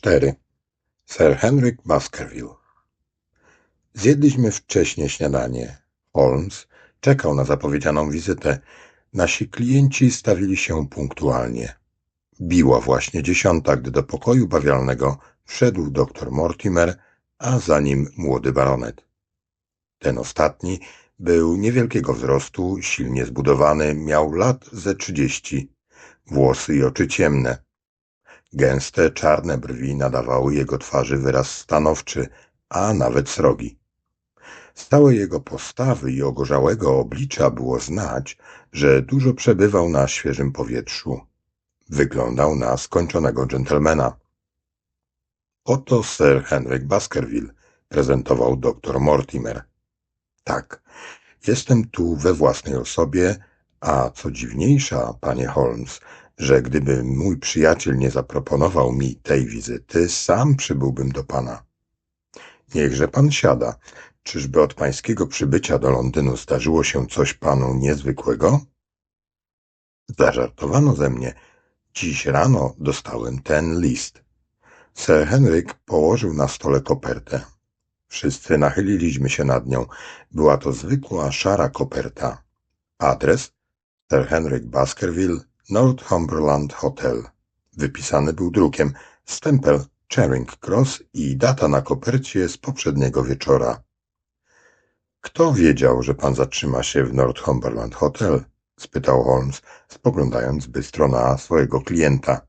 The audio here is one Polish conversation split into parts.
4. Sir Henryk Baskerville Zjedliśmy wcześnie śniadanie. Holmes czekał na zapowiedzianą wizytę. Nasi klienci stawili się punktualnie. Biła właśnie dziesiąta, gdy do pokoju bawialnego wszedł doktor Mortimer, a za nim młody baronet. Ten ostatni był niewielkiego wzrostu, silnie zbudowany, miał lat ze trzydzieści, włosy i oczy ciemne. Gęste, czarne brwi nadawały jego twarzy wyraz stanowczy, a nawet srogi. Z całej jego postawy i ogorzałego oblicza było znać, że dużo przebywał na świeżym powietrzu. Wyglądał na skończonego dżentelmena. Oto Sir Henryk Baskerville, prezentował doktor Mortimer. Tak, jestem tu we własnej osobie, a co dziwniejsza, panie Holmes, że gdyby mój przyjaciel nie zaproponował mi tej wizyty, sam przybyłbym do pana. Niechże pan siada. Czyżby od pańskiego przybycia do Londynu zdarzyło się coś panu niezwykłego? Zażartowano ze mnie. Dziś rano dostałem ten list. Sir Henryk położył na stole kopertę. Wszyscy nachyliliśmy się nad nią. Była to zwykła, szara koperta. Adres? Sir Henryk Baskerville, Northumberland Hotel. Wypisany był drukiem, stempel Charing Cross i data na kopercie z poprzedniego wieczora. Kto wiedział, że pan zatrzyma się w Northumberland Hotel? spytał Holmes, spoglądając bystro na swojego klienta.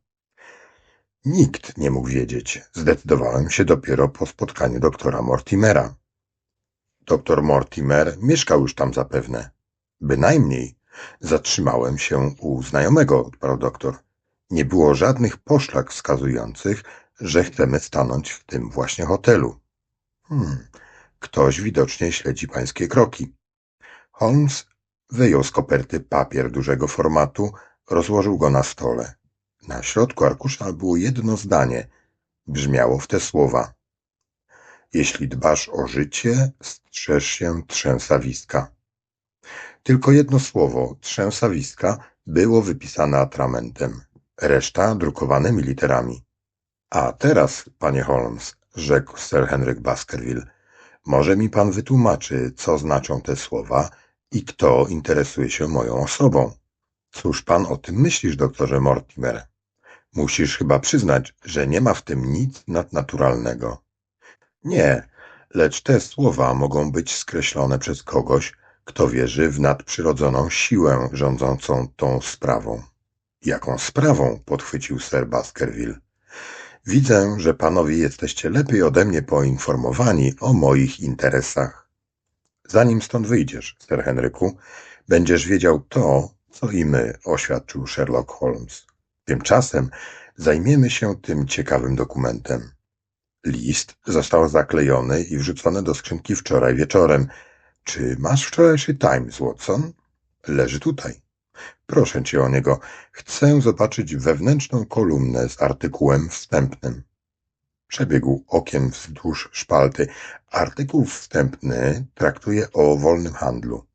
Nikt nie mógł wiedzieć. Zdecydowałem się dopiero po spotkaniu doktora Mortimera. Doktor Mortimer mieszkał już tam zapewne. Bynajmniej. Zatrzymałem się u znajomego, odparł doktor. Nie było żadnych poszlak wskazujących, że chcemy stanąć w tym właśnie hotelu. Hmm, ktoś widocznie śledzi pańskie kroki. Holmes wyjął z koperty papier dużego formatu, rozłożył go na stole. Na środku arkusza było jedno zdanie. Brzmiało w te słowa. Jeśli dbasz o życie, strzeż się trzęsawiska. Tylko jedno słowo, trzęsawiska, było wypisane atramentem. Reszta drukowanymi literami. A teraz, panie Holmes, rzekł Sir Henryk Baskerville, może mi pan wytłumaczy, co znaczą te słowa i kto interesuje się moją osobą. Cóż pan o tym myślisz, doktorze Mortimer? Musisz chyba przyznać, że nie ma w tym nic nadnaturalnego. Nie, lecz te słowa mogą być skreślone przez kogoś, kto wierzy w nadprzyrodzoną siłę rządzącą tą sprawą. Jaką sprawą? podchwycił Sir Baskerville. Widzę, że panowie jesteście lepiej ode mnie poinformowani o moich interesach. Zanim stąd wyjdziesz, Sir Henryku, będziesz wiedział to, co i my, oświadczył Sherlock Holmes. Tymczasem zajmiemy się tym ciekawym dokumentem. List został zaklejony i wrzucony do skrzynki wczoraj wieczorem. Czy masz wczorajszy Times, Watson? Leży tutaj. Proszę cię o niego. Chcę zobaczyć wewnętrzną kolumnę z artykułem wstępnym. Przebiegł okiem wzdłuż szpalty. Artykuł wstępny traktuje o wolnym handlu.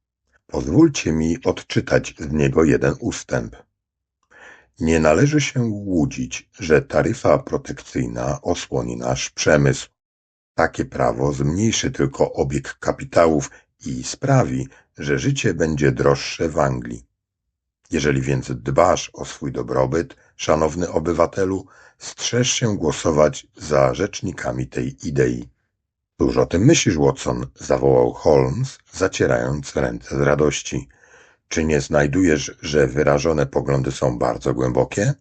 Pozwólcie mi odczytać z niego jeden ustęp. Nie należy się łudzić, że taryfa protekcyjna osłoni nasz przemysł. Takie prawo zmniejszy tylko obieg kapitałów i sprawi, że życie będzie droższe w Anglii. Jeżeli więc dbasz o swój dobrobyt, szanowny obywatelu, strzeż się głosować za rzecznikami tej idei. Cóż o tym myślisz, Watson? zawołał Holmes, zacierając ręce z radości. Czy nie znajdujesz, że wyrażone poglądy są bardzo głębokie?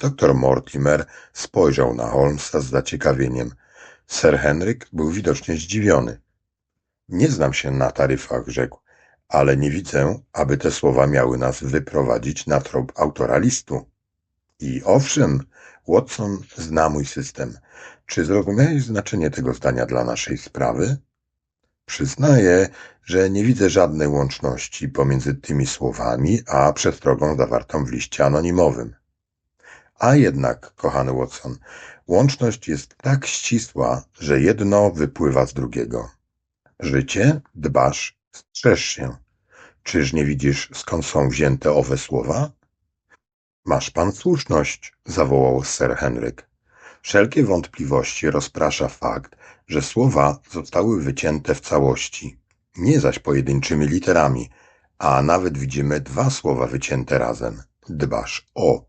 Doktor Mortimer spojrzał na Holmesa z zaciekawieniem. Sir Henryk był widocznie zdziwiony. Nie znam się na taryfach, rzekł, ale nie widzę, aby te słowa miały nas wyprowadzić na trop autora listu. I owszem, Watson zna mój system. Czy zrozumiałeś znaczenie tego zdania dla naszej sprawy? Przyznaję, że nie widzę żadnej łączności pomiędzy tymi słowami a przestrogą zawartą w liście anonimowym. A jednak, kochany Watson, łączność jest tak ścisła, że jedno wypływa z drugiego. Życie, dbasz, strzeż się. Czyż nie widzisz, skąd są wzięte owe słowa? Masz pan słuszność, zawołał Sir Henryk. Wszelkie wątpliwości rozprasza fakt, że słowa zostały wycięte w całości, nie zaś pojedynczymi literami, a nawet widzimy dwa słowa wycięte razem. Dbasz o.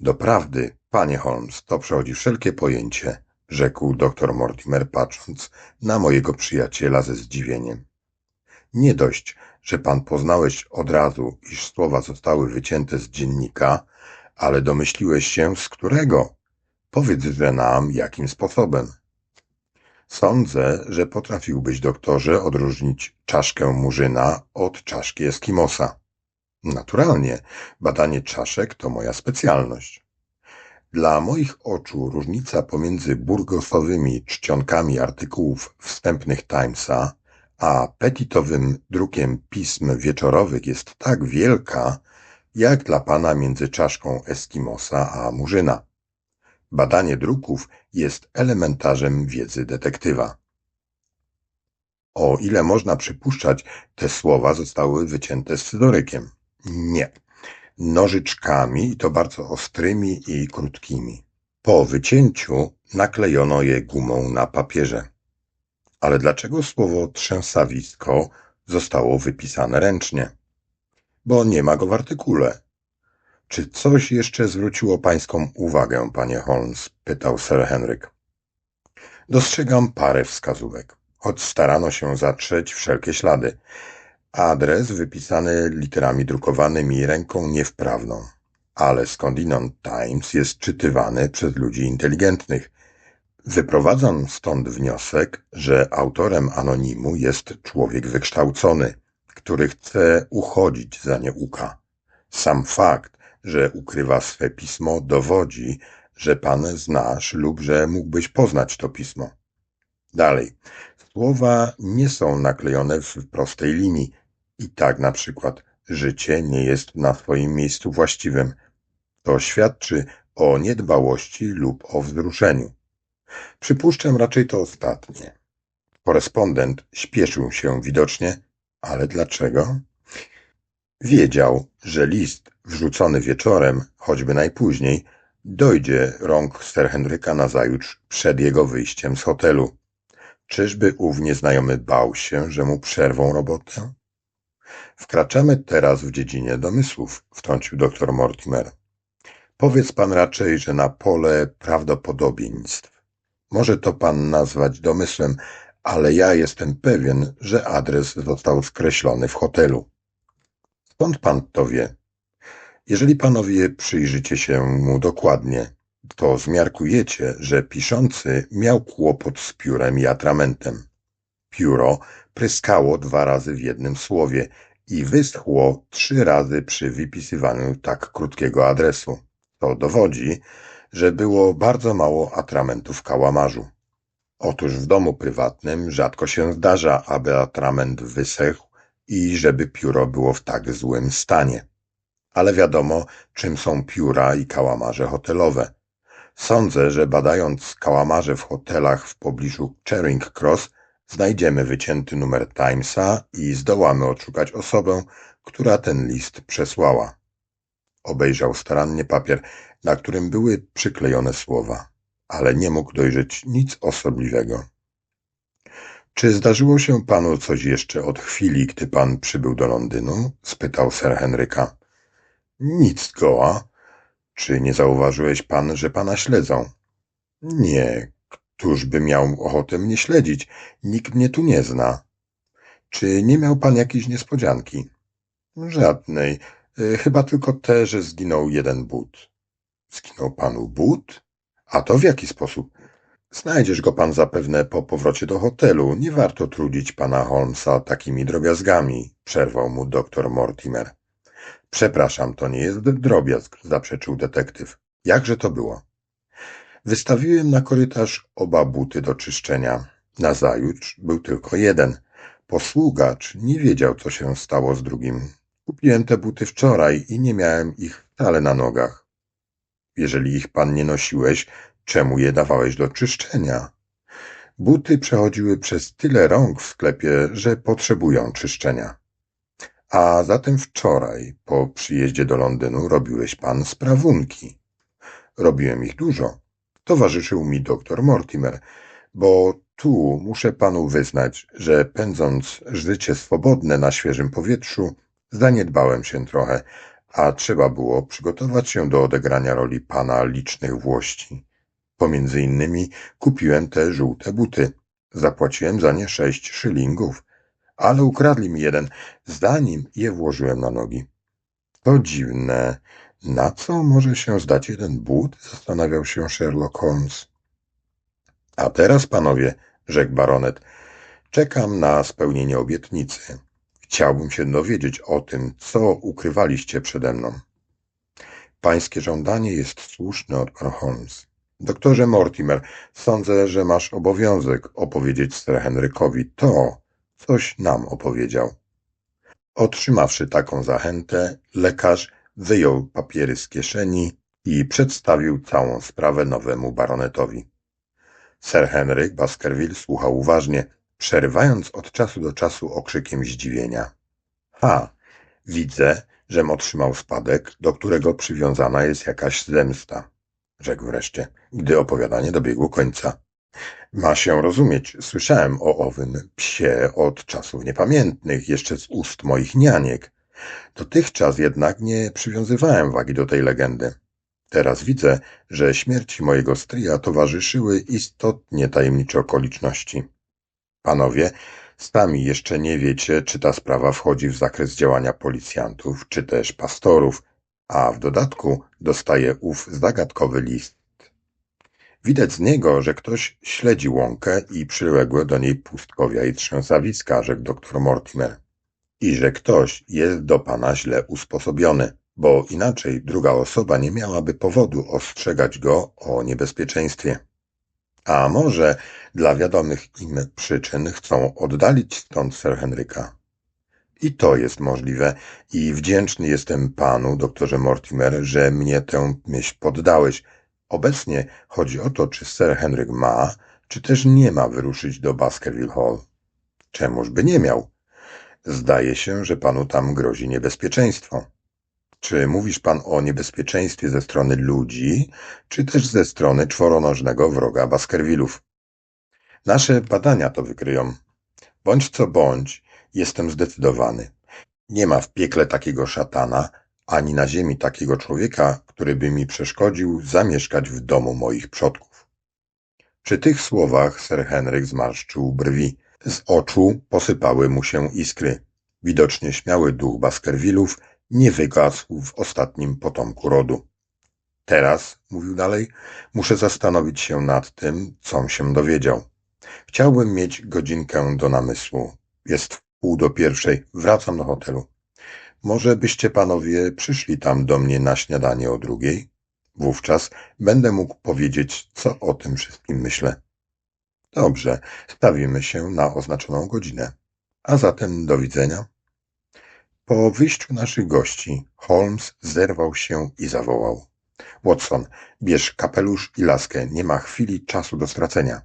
Doprawdy, panie Holmes, to przechodzi wszelkie pojęcie, rzekł doktor Mortimer, patrząc na mojego przyjaciela ze zdziwieniem. Nie dość, że pan poznałeś od razu, iż słowa zostały wycięte z dziennika, ale domyśliłeś się z którego? Powiedzże nam, jakim sposobem. Sądzę, że potrafiłbyś, doktorze, odróżnić czaszkę murzyna od czaszki Eskimosa. Naturalnie, badanie czaszek to moja specjalność. Dla moich oczu różnica pomiędzy burgosowymi czcionkami artykułów wstępnych Timesa a petitowym drukiem pism wieczorowych jest tak wielka, jak dla pana między czaszką Eskimosa a Murzyna. Badanie druków jest elementarzem wiedzy detektywa. O ile można przypuszczać, te słowa zostały wycięte scyzorykiem. Nie. Nożyczkami i to bardzo ostrymi i krótkimi. Po wycięciu naklejono je gumą na papierze. Ale dlaczego słowo trzęsawisko zostało wypisane ręcznie? Bo nie ma go w artykule. Czy coś jeszcze zwróciło pańską uwagę, panie Holmes? pytał Sir Henryk. Dostrzegam parę wskazówek, choć starano się zatrzeć wszelkie ślady. Adres wypisany literami drukowanymi ręką niewprawną, ale skądinąd Times jest czytywany przez ludzi inteligentnych. Wyprowadzam stąd wniosek, że autorem anonimu jest człowiek wykształcony, który chce uchodzić za nieuka. Sam fakt, że ukrywa swe pismo, dowodzi, że pan znasz lub że mógłbyś poznać to pismo. Dalej. Słowa nie są naklejone w prostej linii. I tak na przykład życie nie jest na swoim miejscu właściwym. To świadczy o niedbałości lub o wzruszeniu. Przypuszczam raczej to ostatnie. Korespondent śpieszył się widocznie, ale dlaczego? Wiedział, że list wrzucony wieczorem, choćby najpóźniej, dojdzie rąk Sir Henryka nazajutrz przed jego wyjściem z hotelu. Czyżby ów nieznajomy bał się, że mu przerwą robotę? Wkraczamy teraz w dziedzinie domysłów, wtrącił doktor Mortimer. Powiedz pan raczej, że na pole prawdopodobieństw. Może to pan nazwać domysłem, ale ja jestem pewien, że adres został skreślony w hotelu. Skąd pan to wie? Jeżeli panowie przyjrzycie się mu dokładnie, to zmiarkujecie, że piszący miał kłopot z piórem i atramentem. Pióro pryskało dwa razy w jednym słowie i wyschło trzy razy przy wypisywaniu tak krótkiego adresu. To dowodzi, że było bardzo mało atramentu w kałamarzu. Otóż w domu prywatnym rzadko się zdarza, aby atrament wysechł i żeby pióro było w tak złym stanie. Ale wiadomo, czym są pióra i kałamarze hotelowe. Sądzę, że badając kałamarze w hotelach w pobliżu Charing Cross, znajdziemy wycięty numer Timesa i zdołamy odszukać osobę, która ten list przesłała. Obejrzał starannie papier, na którym były przyklejone słowa, ale nie mógł dojrzeć nic osobliwego. Czy zdarzyło się panu coś jeszcze od chwili, gdy pan przybył do Londynu? spytał Sir Henryka. Nic zgoła. Czy nie zauważyłeś pan, że pana śledzą? Nie, któż by miał ochotę mnie śledzić? Nikt mnie tu nie zna. Czy nie miał pan jakiejś niespodzianki? Żadnej. E, chyba tylko te, że zginął jeden but. Zginął panu but? A to w jaki sposób? Znajdziesz go pan zapewne po powrocie do hotelu. Nie warto trudzić pana Holmesa takimi drobiazgami, przerwał mu doktor Mortimer. Przepraszam, to nie jest drobiazg, zaprzeczył detektyw. Jakże to było? Wystawiłem na korytarz oba buty do czyszczenia. Nazajutrz był tylko jeden. Posługacz nie wiedział, co się stało z drugim. Kupiłem te buty wczoraj i nie miałem ich wcale na nogach. Jeżeli ich pan nie nosiłeś, czemu je dawałeś do czyszczenia? Buty przechodziły przez tyle rąk w sklepie, że potrzebują czyszczenia. A zatem wczoraj, po przyjeździe do Londynu, robiłeś pan sprawunki. Robiłem ich dużo. Towarzyszył mi doktor Mortimer, bo tu muszę panu wyznać, że pędząc życie swobodne na świeżym powietrzu, zaniedbałem się trochę, a trzeba było przygotować się do odegrania roli pana licznych włości. Pomiędzy innymi kupiłem te żółte buty. Zapłaciłem za nie sześć szylingów, ale ukradli mi jeden, zanim je włożyłem na nogi. To dziwne. Na co może się zdać jeden but? Zastanawiał się Sherlock Holmes. A teraz, panowie, rzekł baronet, czekam na spełnienie obietnicy. Chciałbym się dowiedzieć o tym, co ukrywaliście przede mną. Pańskie żądanie jest słuszne, odparł Holmes. Doktorze Mortimer, sądzę, że masz obowiązek opowiedzieć Sir Henrykowi to, coś nam opowiedział. Otrzymawszy taką zachętę, lekarz wyjął papiery z kieszeni i przedstawił całą sprawę nowemu baronetowi. Sir Henryk Baskerville słuchał uważnie, przerywając od czasu do czasu okrzykiem zdziwienia. Ha, widzę, żem otrzymał spadek, do którego przywiązana jest jakaś zemsta, rzekł wreszcie, gdy opowiadanie dobiegło końca. Ma się rozumieć, słyszałem o owym psie od czasów niepamiętnych, jeszcze z ust moich nianiek. Dotychczas jednak nie przywiązywałem wagi do tej legendy. Teraz widzę, że śmierci mojego stryja towarzyszyły istotnie tajemnicze okoliczności. Panowie, sami jeszcze nie wiecie, czy ta sprawa wchodzi w zakres działania policjantów, czy też pastorów, a w dodatku dostaje ów zagadkowy list. Widać z niego, że ktoś śledzi łąkę i przyległe do niej pustkowia i trzęsawiska, rzekł doktor Mortimer. I że ktoś jest do pana źle usposobiony, bo inaczej druga osoba nie miałaby powodu ostrzegać go o niebezpieczeństwie. A może dla wiadomych im przyczyn chcą oddalić stąd Sir Henryka. I to jest możliwe i wdzięczny jestem panu, doktorze Mortimer, że mnie tę myśl poddałeś. Obecnie chodzi o to, czy Sir Henryk ma, czy też nie ma wyruszyć do Baskerville Hall. Czemuż by nie miał? Zdaje się, że panu tam grozi niebezpieczeństwo. Czy mówisz pan o niebezpieczeństwie ze strony ludzi, czy też ze strony czworonożnego wroga Baskervillów? Nasze badania to wykryją. Bądź co bądź, jestem zdecydowany. Nie ma w piekle takiego szatana, ani na ziemi takiego człowieka, który by mi przeszkodził zamieszkać w domu moich przodków. Przy tych słowach Sir Henryk zmarszczył brwi. Z oczu posypały mu się iskry. Widocznie śmiały duch Baskervillów nie wygasł w ostatnim potomku rodu. Teraz, mówił dalej, muszę zastanowić się nad tym, com się dowiedział. Chciałbym mieć godzinkę do namysłu. Jest w pół do pierwszej, wracam do hotelu. Może byście panowie przyszli tam do mnie na śniadanie o drugiej? Wówczas będę mógł powiedzieć, co o tym wszystkim myślę. Dobrze, stawimy się na oznaczoną godzinę. A zatem do widzenia. Po wyjściu naszych gości Holmes zerwał się i zawołał. Watson, bierz kapelusz i laskę, nie ma chwili czasu do stracenia.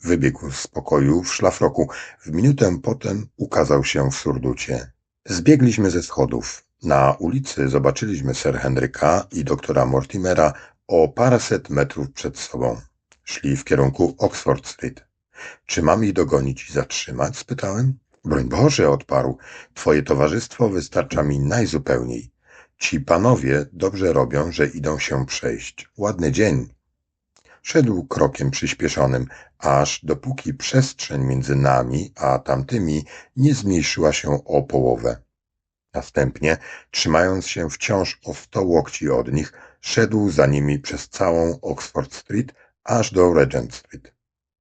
Wybiegł z pokoju w szlafroku. W minutę potem ukazał się w surducie. Zbiegliśmy ze schodów. Na ulicy zobaczyliśmy Sir Henryka i doktora Mortimera o paręset metrów przed sobą. Szli w kierunku Oxford Street. Czy mam ich dogonić i zatrzymać? spytałem. Broń Boże, odparł. Twoje towarzystwo wystarcza mi najzupełniej. Ci panowie dobrze robią, że idą się przejść. Ładny dzień. Szedł krokiem przyspieszonym, aż dopóki przestrzeń między nami a tamtymi nie zmniejszyła się o połowę. Następnie, trzymając się wciąż o sto łokci od nich, szedł za nimi przez całą Oxford Street aż do Regent Street.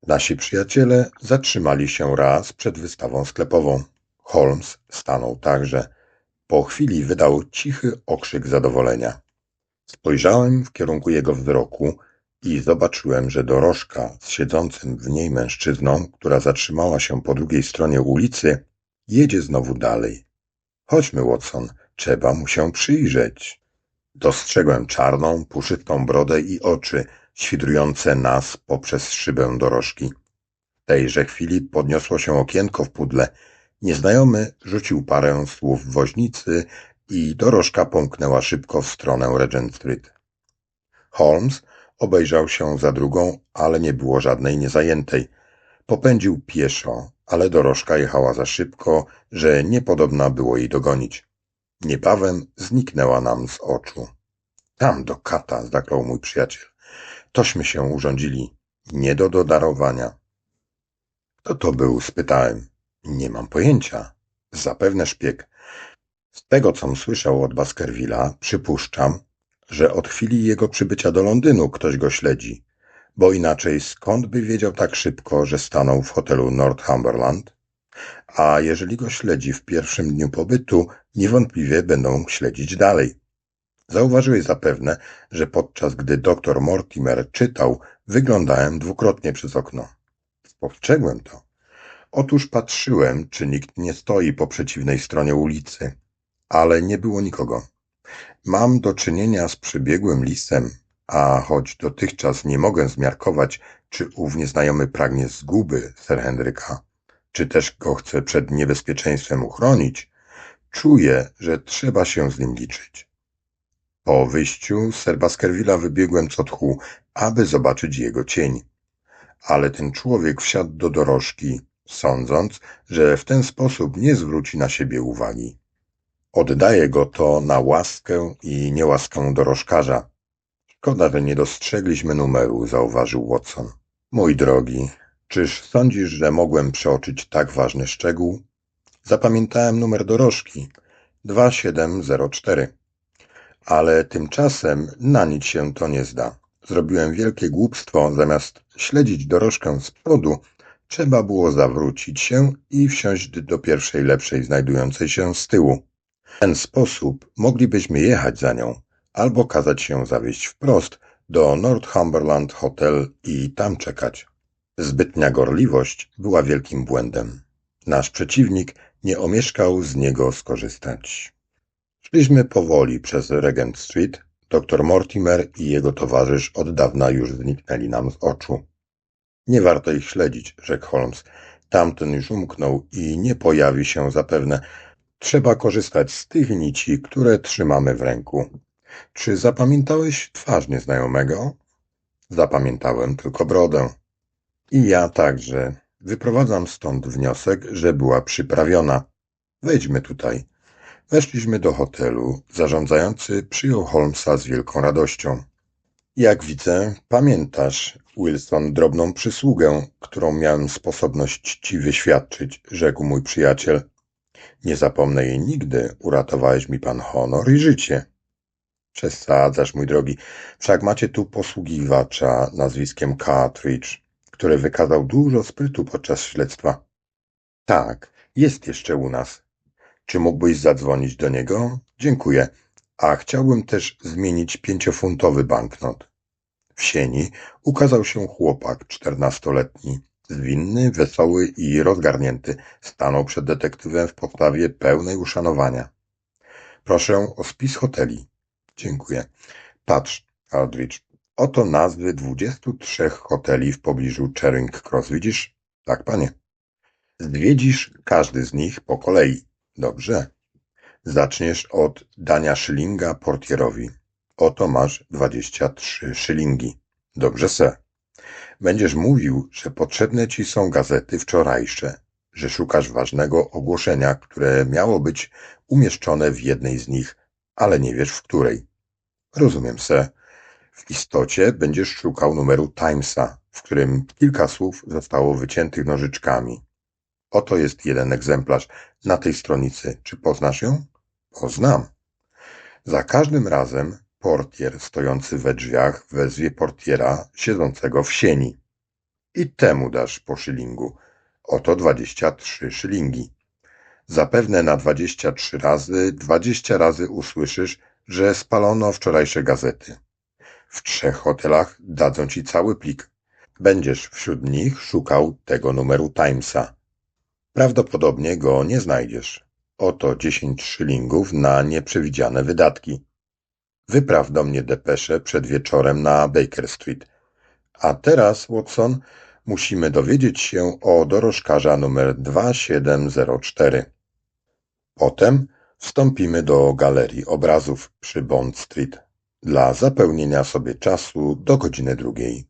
Nasi przyjaciele zatrzymali się raz przed wystawą sklepową. Holmes stanął także. Po chwili wydał cichy okrzyk zadowolenia. Spojrzałem w kierunku jego wzroku i zobaczyłem, że dorożka z siedzącym w niej mężczyzną, która zatrzymała się po drugiej stronie ulicy, jedzie znowu dalej. Chodźmy, Watson, trzeba mu się przyjrzeć. Dostrzegłem czarną, puszystą brodę i oczy, świdrujące nas poprzez szybę dorożki. W tejże chwili podniosło się okienko w pudle. Nieznajomy rzucił parę słów woźnicy i dorożka pomknęła szybko w stronę Regent Street. Holmes Obejrzał się za drugą, ale nie było żadnej niezajętej. Popędził pieszo, ale dorożka jechała za szybko, że niepodobna było jej dogonić. Niebawem zniknęła nam z oczu. Tam do kata, zaklął mój przyjaciel. Tośmy się urządzili. Nie do dodarowania. Kto to był? spytałem. Nie mam pojęcia. Zapewne szpieg. Z tego, com słyszał od Baskervilla, przypuszczam, że od chwili jego przybycia do Londynu ktoś go śledzi, bo inaczej skąd by wiedział tak szybko, że stanął w hotelu Northumberland? A jeżeli go śledzi w pierwszym dniu pobytu, niewątpliwie będą śledzić dalej. Zauważyłeś zapewne, że podczas gdy doktor Mortimer czytał, wyglądałem dwukrotnie przez okno. Spostrzegłem to. Otóż patrzyłem, czy nikt nie stoi po przeciwnej stronie ulicy, ale nie było nikogo. Mam do czynienia z przebiegłym lisem, a choć dotychczas nie mogę zmiarkować, czy ów nieznajomy pragnie zguby Sir Henryka, czy też go chce przed niebezpieczeństwem uchronić, czuję, że trzeba się z nim liczyć. Po wyjściu Sir Baskervilla wybiegłem co tchu, aby zobaczyć jego cień. Ale ten człowiek wsiadł do dorożki, sądząc, że w ten sposób nie zwróci na siebie uwagi. Oddaje go to na łaskę i niełaskę dorożkarza. Szkoda, że nie dostrzegliśmy numeru, zauważył Watson. Mój drogi, czyż sądzisz, że mogłem przeoczyć tak ważny szczegół? Zapamiętałem numer dorożki 2704. Ale tymczasem na nic się to nie zda. Zrobiłem wielkie głupstwo, zamiast śledzić dorożkę z przodu, trzeba było zawrócić się i wsiąść do pierwszej lepszej znajdującej się z tyłu. W ten sposób moglibyśmy jechać za nią, albo kazać się zawieźć wprost do Northumberland Hotel i tam czekać. Zbytnia gorliwość była wielkim błędem. Nasz przeciwnik nie omieszkał z niego skorzystać. Szliśmy powoli przez Regent Street. Doktor Mortimer i jego towarzysz od dawna już zniknęli nam z oczu. Nie warto ich śledzić, rzekł Holmes. Tamten już umknął i nie pojawi się zapewne. Trzeba korzystać z tych nici, które trzymamy w ręku. Czy zapamiętałeś twarz nieznajomego? Zapamiętałem tylko brodę. I ja także. Wyprowadzam stąd wniosek, że była przyprawiona. Wejdźmy tutaj. Weszliśmy do hotelu. Zarządzający przyjął Holmesa z wielką radością. Jak widzę, pamiętasz, Wilson, drobną przysługę, którą miałem sposobność ci wyświadczyć, rzekł mój przyjaciel. Nie zapomnę jej nigdy, uratowałeś mi pan honor i życie. Przesadzasz, mój drogi. Wszak macie tu posługiwacza nazwiskiem Cartridge, który wykazał dużo sprytu podczas śledztwa. Tak, jest jeszcze u nas. Czy mógłbyś zadzwonić do niego? Dziękuję. A chciałbym też zmienić pięciofuntowy banknot. W sieni ukazał się chłopak czternastoletni, zwinny, wesoły i rozgarnięty. Stanął przed detektywem w postawie pełnej uszanowania. Proszę o spis hoteli. Dziękuję. Patrz, Aldrich, oto nazwy dwudziestu trzech hoteli w pobliżu Charing Cross. Widzisz? Tak, panie. Zwiedzisz każdy z nich po kolei. Dobrze. Zaczniesz od dania szylinga portierowi. Oto masz dwadzieścia trzy szylingi. Dobrze, se. Będziesz mówił, że potrzebne ci są gazety wczorajsze, że szukasz ważnego ogłoszenia, które miało być umieszczone w jednej z nich, ale nie wiesz w której. Rozumiem se. W istocie będziesz szukał numeru Timesa, w którym kilka słów zostało wyciętych nożyczkami. Oto jest jeden egzemplarz na tej stronicy. Czy poznasz ją? Poznam. Za każdym razem portier stojący we drzwiach wezwie portiera siedzącego w sieni. I temu dasz po szylingu. Oto dwadzieścia trzy szylingi. Zapewne na dwadzieścia trzy razy, dwadzieścia razy usłyszysz, że spalono wczorajsze gazety. W trzech hotelach dadzą ci cały plik. Będziesz wśród nich szukał tego numeru Timesa. Prawdopodobnie go nie znajdziesz. Oto dziesięć szylingów na nieprzewidziane wydatki. Wypraw do mnie depeszę przed wieczorem na Baker Street. A teraz, Watson, musimy dowiedzieć się o dorożkarza numer 2704. Potem wstąpimy do galerii obrazów przy Bond Street. dla zapełnienia sobie czasu do godziny drugiej.